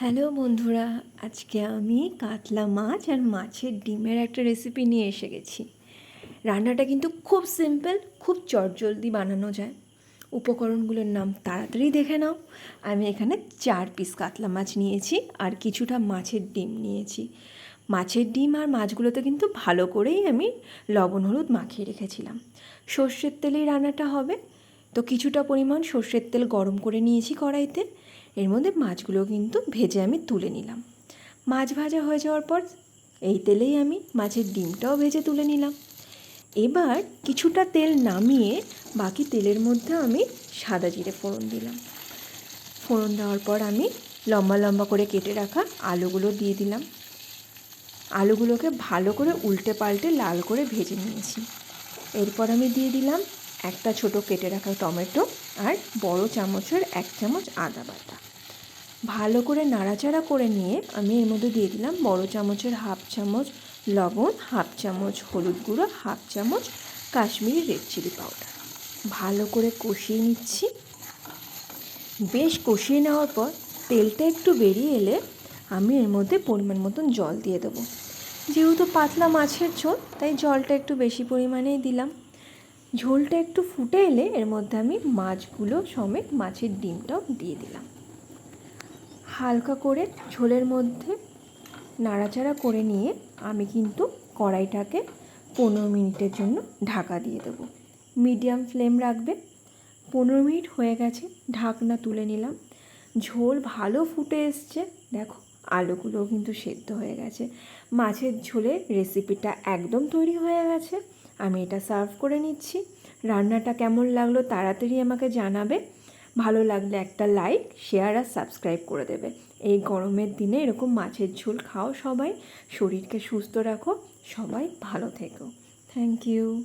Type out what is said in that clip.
Hello বন্ধুরা, আজকে আমি কাতলা মাছ আর মাছের ডিমের একটা রেসিপি নিয়ে এসে গেছি। রান্নাটা কিন্তু খুব সিম্পল খুব চটজলদি বানানো যায়। উপকরণগুলোর নাম তাড়াতাড়ি দেখে নাও। আমি এখানে চার পিস কাতলা মাছ নিয়েছি আর কিছুটা মাছের ডিম নিয়েছি। মাছের ডিম আর মাছগুলোতে কিন্তু ভালো করেই আমি লবণ, হলুদ মাখিয়ে রেখেছিলাম। সর্ষের তেলেই রান্নাটা হবে। তো কিছুটা পরিমাণ সর্ষের তেল গরম করে নিয়েছি কড়াইতে। এর মধ্যে মাছগুলো কিন্তু ভেজে আমি তুলে নিলাম। মাছ ভাজা হয়ে যাওয়ার পর এই তেলেই আমি মাছের ডিমটাও ভেজে তুলে নিলাম। এবার কিছুটা তেল নামিয়ে বাকি তেলের মধ্যে আমি সাদা জিরে ফোড়ন দিলাম। ফোড়ন দেওয়ার পর আমি লম্বা লম্বা করে কেটে রাখা আলুগুলো দিয়ে দিলাম। আলুগুলোকে ভালো করে উল্টে পাল্টে লাল করে ভেজে নিয়েছি। এরপর আমি দিয়ে দিলাম একটা ছোট কেটে রাখা টমেটো আর বড় চামচের এক চামচ আদা বাটা। ভালো করে নাড়াচাড়া করে নিয়ে আমি এর মধ্যে দিয়ে দিলাম বড় চামচের হাফ চামচ লবণ, হাফ চামচ হলুদ গুঁড়ো, হাফ চামচ কাশ্মীরি রেড চিলি পাউডার। ভালো করে কষিয়ে নিচ্ছি। বেশ কষিয়ে নেওয়ার পর তেলটা একটু বেরিয়ে এলে আমি এর মধ্যে পরিমাণ মতন জল দিয়ে দেবো। যেহেতু পাতলা মাছের ঝোল, তাই জলটা একটু বেশি পরিমাণেই দিলাম। ঝোলটা একটু ফুটে এলে এর মধ্যে আমি মাছগুলো সমেত মাছের ডিমটাও দিয়ে দিলাম। হালকা করে ঝোলের মধ্যে নাড়াচাড়া করে নিয়ে আমি কিন্তু কড়াইটাকে পনেরো মিনিটের জন্য ঢাকা দিয়ে দেবো। মিডিয়াম ফ্লেম রাখবে পনেরো মিনিট হয়ে গেছে, ঢাকনা তুলে নিলাম। ঝোল ভালো ফুটে এসছে। দেখো, আলুগুলোও কিন্তু সেদ্ধ হয়ে গেছে। মাছের ঝোলের রেসিপিটা একদম তৈরি হয়ে গেছে। আমি এটা সার্ভ করে নিচ্ছি। রান্নাটা কেমন লাগল তাড়াতাড়ি আমাকে জানাবে। ভালো লাগলে একটা লাইক, শেয়ার আর সাবস্ক্রাইব করে দেবে। এই গরমের দিনে এরকম মাছের ঝোল খাও সবাই। শরীরকে সুস্থ রাখো। সবাই ভালো থেকো। Thank you.